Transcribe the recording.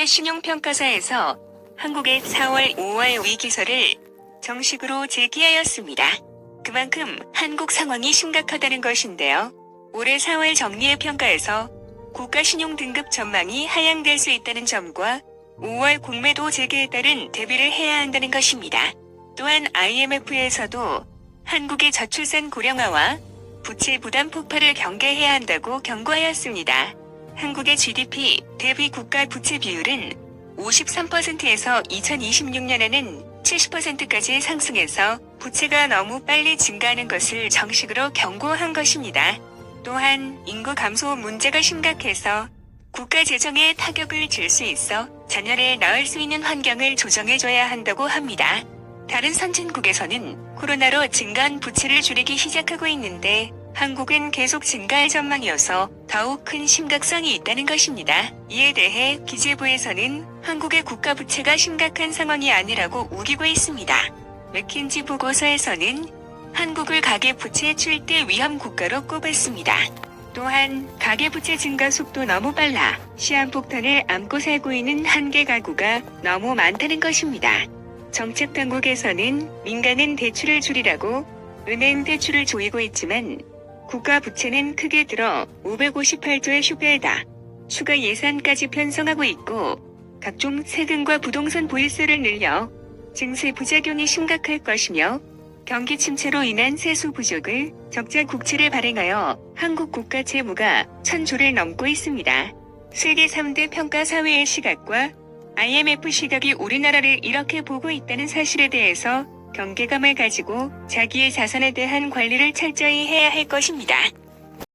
국제 신용평가사에서 한국의 4월, 5월 위기설을 정식으로 제기하였습니다. 그만큼 한국 상황이 심각하다는 것인데요. 올해 4월 정리의 평가에서 국가 신용 등급 전망이 하향될 수 있다는 점과 5월 공매도 재개에 따른 대비를 해야 한다는 것입니다. 또한 IMF에서도 한국의 저출산 고령화와 부채 부담 폭발을 경계해야 한다고 경고하였습니다. 한국의 GDP 대비 국가 부채 비율은 53%에서 2026년에는 70%까지 상승해서 부채가 너무 빨리 증가하는 것을 정식으로 경고한 것입니다. 또한 인구 감소 문제가 심각해서 국가 재정에 타격을 줄 수 있어 자녀를 낳을 수 있는 환경을 조정해줘야 한다고 합니다. 다른 선진국에서는 코로나로 증가한 부채를 줄이기 시작하고 있는데 한국은 계속 증가할 전망이어서 더욱 큰 심각성이 있다는 것입니다. 이에 대해 기재부에서는 한국의 국가 부채가 심각한 상황이 아니라고 우기고 있습니다. 맥킨지 보고서에서는 한국을 가계 부채 출대 위험 국가로 꼽았습니다. 또한 가계부채 증가 속도 너무 빨라 시한폭탄을 안고 살고 있는 한계 가구가 너무 많다는 것입니다. 정책 당국에서는 민간은 대출을 줄이라고 은행 대출을 조이고 있지만 국가 부채는 크게 들어 558조의 슈페에다 추가 예산까지 편성하고 있고 각종 세금과 부동산 보유세를 늘려 증세 부작용이 심각할 것이며 경기 침체로 인한 세수 부족을 적자 국채를 발행하여 한국 국가 채무가 천조를 넘고 있습니다. 세계 3대 평가 사회의 시각과 IMF 시각이 우리나라를 이렇게 보고 있다는 사실에 대해서 경계감을 가지고 자기의 자산에 대한 관리를 철저히 해야 할 것입니다.